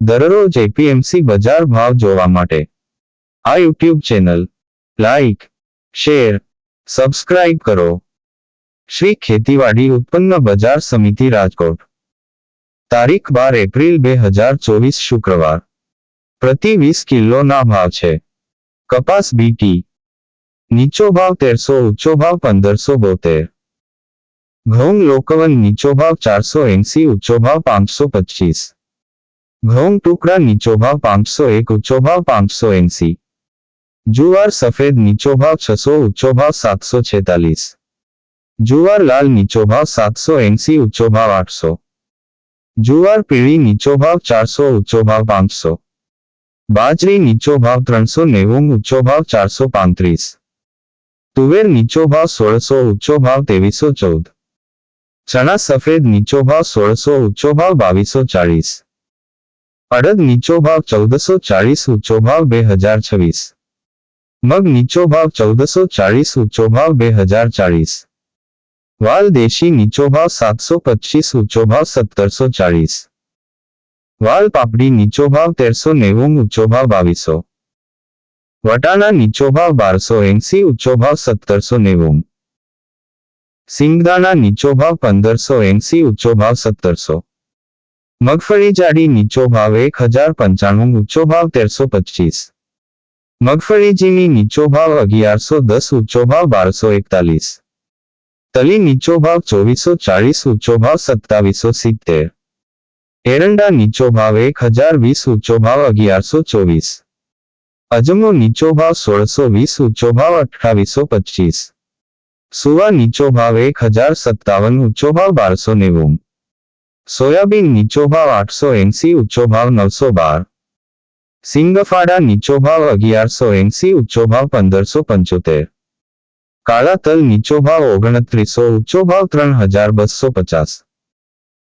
દરરોજ એપીએમસી બજાર ભાવ જોવા માટે. આ YouTube channel, like, share, subscribe કરો. શ્રી ખેતીવાડી ઉત્પન્ન બજાર સમિતિ રાજકોટ. તારીખ બાર એપ્રિલ બે હજાર ચોવીસ શુક્રવાર. પ્રતિ વીસ કિલોના ભાવ છે. કપાસ બીટી નીચો ભાવ તેરસો, ઊંચો ભાવ પંદરસો બોતેર. ઘઉં લોકવન નીચો ભાવ ચારસો એંસી, ઊંચો ભાવ પાંચસો પચીસ. ઘઉં ટુકડા નીચો ભાવ પાંચસો એક ઊંચો ભાવ પાંચસો એંસી. જુવાર સફેદ નીચો ભાવ છસો ઊંચો ભાવ સાતસો છેતાલીસ. જુવાર લાલ નીચો ભાવ સાતસો એંસી ઊંચો ભાવ આઠસો. જુવાર પીળી નીચો ભાવ ચારસો ઊંચો ભાવ પાંચસો. બાજરી નીચો ભાવ ત્રણસો નેવું ઊંચો ભાવ ચારસો પાંત્રીસ. તુવેર નીચો ભાવ સોળસો ઊંચો ભાવ ત્રેવીસો ચૌદ. ચણા સફેદ નીચો ભાવ સોળસો ઊંચો ભાવ બાવીસો ચાળીસ. અડદ નીચો ભાવ ચૌદસો ચાળીસ, ઊંચો ભાવ બે હજાર છવ્વીસ. મગ નીચો ભાવ ચૌદસો ચાળીસ, ઊંચો ભાવ બે હજાર ચાળીસ. વાલ દેશી નીચો ભાવ સાતસો પચીસ, ઊંચો ભાવ સત્તરસો ચાળીસ. વાલ પાપડી નીચો ભાવ તેરસો નેવું, ઊંચો ભાવ બાવીસો. વટાણા નીચો ભાવ બારસો એંસી, ઊંચો ભાવ સત્તરસો નેવું. સિંગદાણા નીચો ભાવ પંદરસો એંસી, ઊંચો ભાવ સત્તરસો. મગફળી જાડી નીચો ભાવ એક હજાર પંચાણું, ઊંચો ભાવ તેરસો પચીસ. મગફળી ઝીણી નીચો ભાવ અગિયારસો દસ, ઊંચો ભાવ બારસો એકતાલીસ. તલી નીચો ભાવ ચોવીસો ચાળીસ, ઊંચો ભાવ સત્તાવીસો સિત્તેર. એરંડા નીચો ભાવ એક હજાર વીસ, ઊંચો ભાવ અગિયારસો ચોવીસ. અજમો નીચો ભાવ સોળસો વીસ, ઊંચો ભાવ અઠ્ઠાવીસો પચીસ. સુવા નીચો ભાવ એક હજાર સત્તાવન, ઊંચો ભાવ બારસો નેવું. સોયાબીન નીચો ભાવ આઠસો એંસી ઊંચો ભાવ નવસો બાર સિંગફાડા નીચો ભાવ અગિયારસો એંસી ઊંચો ભાવ પંદરસો પંચોતેર કાળા તલ નીચો ભાવ ઓગણત્રીસો ઊંચો ભાવ ત્રણ હજાર બસો પચાસ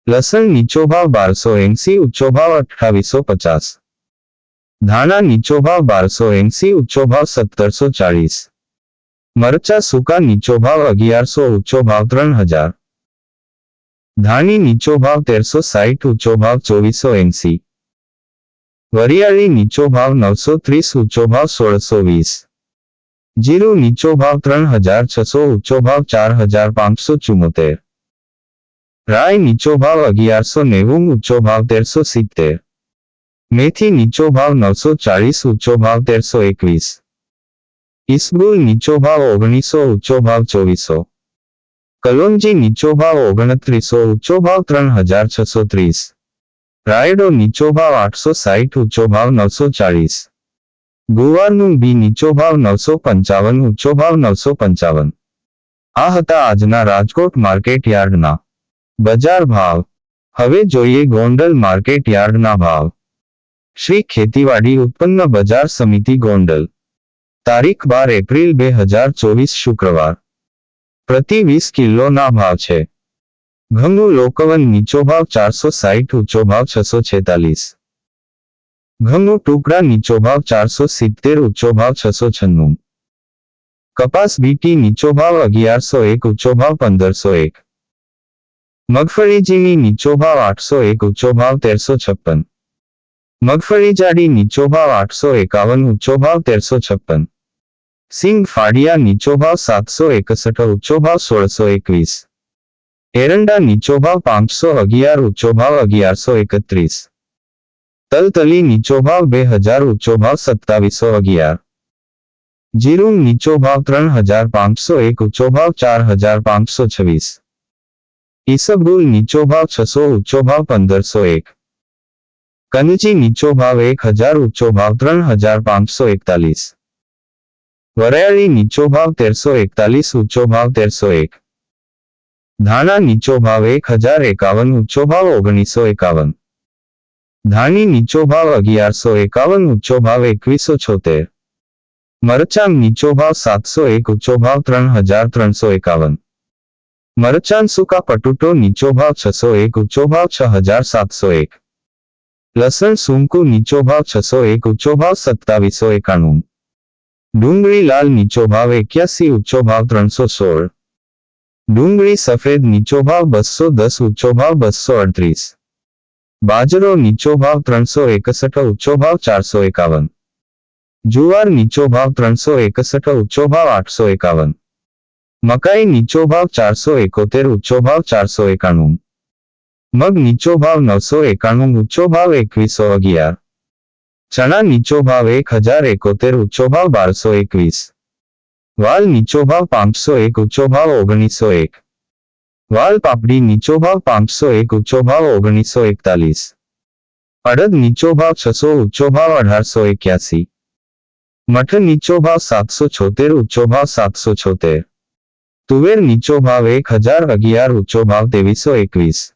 લસણ નીચો ભાવ બારસો એંસી ઊંચો ભાવ અઠ્ઠાવીસો પચાસ ધાણા નીચો ભાવ બારસો એંસી ઊંચો ભાવ સત્તરસો ચાળીસ મરચા સૂકા નીચો ભાવ અગિયારસો ઊંચો ભાવ ત્રણ હજાર ધાણી નીચો ભાવ તેરસો સાઠ ઊંચો ભાવ ચોવીસો એંસી. વરિયાળી નીચો ભાવ નવસો ત્રીસ, ઊંચો ભાવ સોળસો વીસ. જીરું નીચો ભાવ ત્રણ હજાર છસો, ઊંચો ભાવ ચાર હજાર પાંચસો ચુમ્મોતેર. રાય નીચો ભાવ અગિયારસો નેવું, ઊંચો ભાવ તેરસો સિત્તેર. મેથી નીચો ભાવ નવસો ચાળીસ, ઊંચો ભાવ તેરસો એકવીસ. ઇસબુલ નીચો ભાવ ઓગણીસો, ઊંચો ભાવ ચોવીસો. કલોંજી નીચો ભાવ ઓગણત્રીસો ઊંચો ભાવ ત્રણ હજાર છસો ત્રીસ. રાયડો નીચો ભાવ આઠસો સાહીઠ ઊંચો ભાવ નવસો ચાળીસ. ગુવારનું બી નીચો ભાવ નવસો પંચાવન ઊંચો ભાવ નવસો પંચાવન. આ હતા આજના રાજકોટ માર્કેટ યાર્ડના. બજાર ભાવ. હવે જોઈએ ગોંડલ માર્કેટ યાર્ડના ભાવ. શ્રી ખેતીવાડી ઉત્પન્ન બજાર સમિતિ ગોંડલ. તારીખ બાર એપ્રિલ બે હજાર ચોવીસ શુક્રવાર. પ્રતિ વીસ કિલોના ભાવ છે. ઘઉં લોકવન નીચો ભાવ ચારસો સાઠ ઊંચો ભાવ છસો છેતાલીસ. ઘઉં ટુકડા નીચો ભાવ ચારસો સિત્તેર, ઊંચો ભાવ છસો છન્નું. કપાસ બીટી નીચો ભાવ અગિયારસો એક, ઊંચો ભાવ પંદરસો એક. મગફળીજીની નીચો ભાવ આઠસો એક, ઊંચો ભાવ તેરસો છપ્પન. મગફળી જાડી નીચો ભાવ આઠસો એકાવન, ઊંચો ભાવ તેરસો છપ્પન. સિંગ ફાડિયા નીચો ભાવ સાતસો એકસઠ ઊંચો ભાવ સોળસો એકવીસ એરંડા નીચો ભાવ પાંચસો અગિયાર ઊંચો ભાવ અગિયારસો એકત્રીસ તલતલી નીચો ભાવ બે હજાર ઊંચો ભાવ સત્તાવીસો અગિયાર જીરું નીચો ભાવ ત્રણ હજાર પાંચસો એક ઊંચો ભાવ ચાર હજાર પાંચસો છવ્વીસ ઈસબગુલ નીચો ભાવ છસો ઊંચો ભાવ પંદરસો એક કનજી નીચો ભાવ એક હજાર ઊંચો ભાવ ત્રણ હજાર પાંચસો એકતાલીસ વરિયાળી નીચો ભાવ તેરસો એકતાલીસ, ઊંચો ભાવ તેરસો એક. ધાણા નીચો ભાવ એક હજાર એકાવન, ઊંચો ભાવ ઓગણીસો એકાવન. ધાણી નીચો ભાવ અગિયારસો એકાવન, ઊંચો ભાવ એકવીસો છોતેર. મરચાં નીચો ભાવ સાતસો એક, ઊંચો ભાવ ત્રણ હજાર ત્રણસો એકાવન. મરચાં સૂકા પટુટો નીચો ભાવ છસો એક, ઊંચો ભાવ છ હજાર સાતસો એક. લસણ સૂંકુ નીચો ભાવ છસો એક, ઊંચો ભાવ સત્તાવીસો એકાણું. ડુંગળી લાલ નીચો ભાવ એક્યાસી ઊંચો ભાવ ત્રણસો સોળ. ડુંગળી સફેદ નીચો ભાવ બસો દસ ઊંચો ભાવ બસો અડત્રીસ. બાજરો નીચો ભાવ ત્રણસો એકસઠ ઊંચો ભાવ ચારસો એકાવન. જુવાર નીચો ભાવ ત્રણસો એકસઠ ઊંચો ભાવ આઠસો એકાવન. મકાઈ નીચો ભાવ ચારસો એકોતેર ઊંચો ભાવ ચારસો એકાણું. મગ નીચો ભાવ નવસો એકાણું ઊંચો ભાવ એકવીસો અગિયાર. ચણા નીચો ભાવ એક હજાર એકોતેર ઊંચો ભાવ બારસો એકવીસ. વાલ નીચો ભાવ પાંચસો એક ઊંચો ભાવ ઓગણીસો એક. વાલ પાપડી નીચો ભાવ પાંચસો એક ઊંચો ભાવ ઓગણીસો એકતાલીસ. અડદ નીચો ભાવ છસો ઊંચો ભાવ અઢારસો એક્યાસી. મઠ નીચો ભાવ સાતસો છોતેર ઊંચો ભાવ સાતસો છોતેર. તુવેર નીચો ભાવ એક હજાર અગિયાર ઊંચો ભાવ ત્રેવીસો એકવીસ.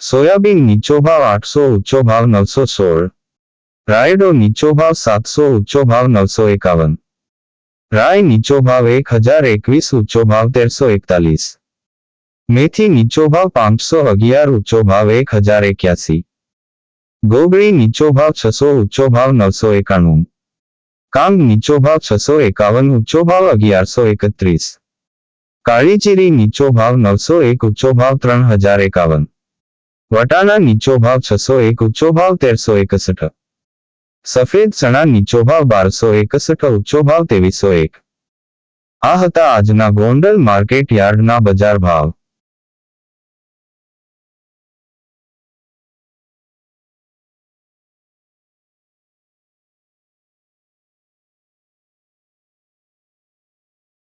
સોયાબીન નીચો ભાવ આઠસો ઊંચો ભાવ નવસો સોળ. રાયડો નીચો ભાવ સાતસો, ઊંચો ભાવ નવસો એકાવન. રાય નીચો ભાવ એક હજાર એકવીસ, ઊંચો ભાવ તેરસો એકતાલીસ. મેથી નીચો ભાવ પાંચસો અગિયાર, ઊંચો ભાવ એક હજાર એક્યાસી. ગોગળી નીચો ભાવ છસો, ઊંચો ભાવ નવસો એકાણું. કાંગ નીચો ભાવ છસો એકાવન, ઊંચો ભાવ અગિયારસો એકત્રીસ. કાળીચીરી નીચો ભાવ નવસો એક, ઊંચો ભાવ ત્રણ હજાર એકાવન. વટાણા નીચો ભાવ છસો એક, ઊંચો ભાવ તેરસો એકસઠ. સફેદ ચણા નીચો ભાવ બારસો એકસઠ ઊંચો ભાવ ત્રેવીસો એક. આ હતા આજના ગોંડલ માર્કેટ યાર્ડના બજાર ભાવ.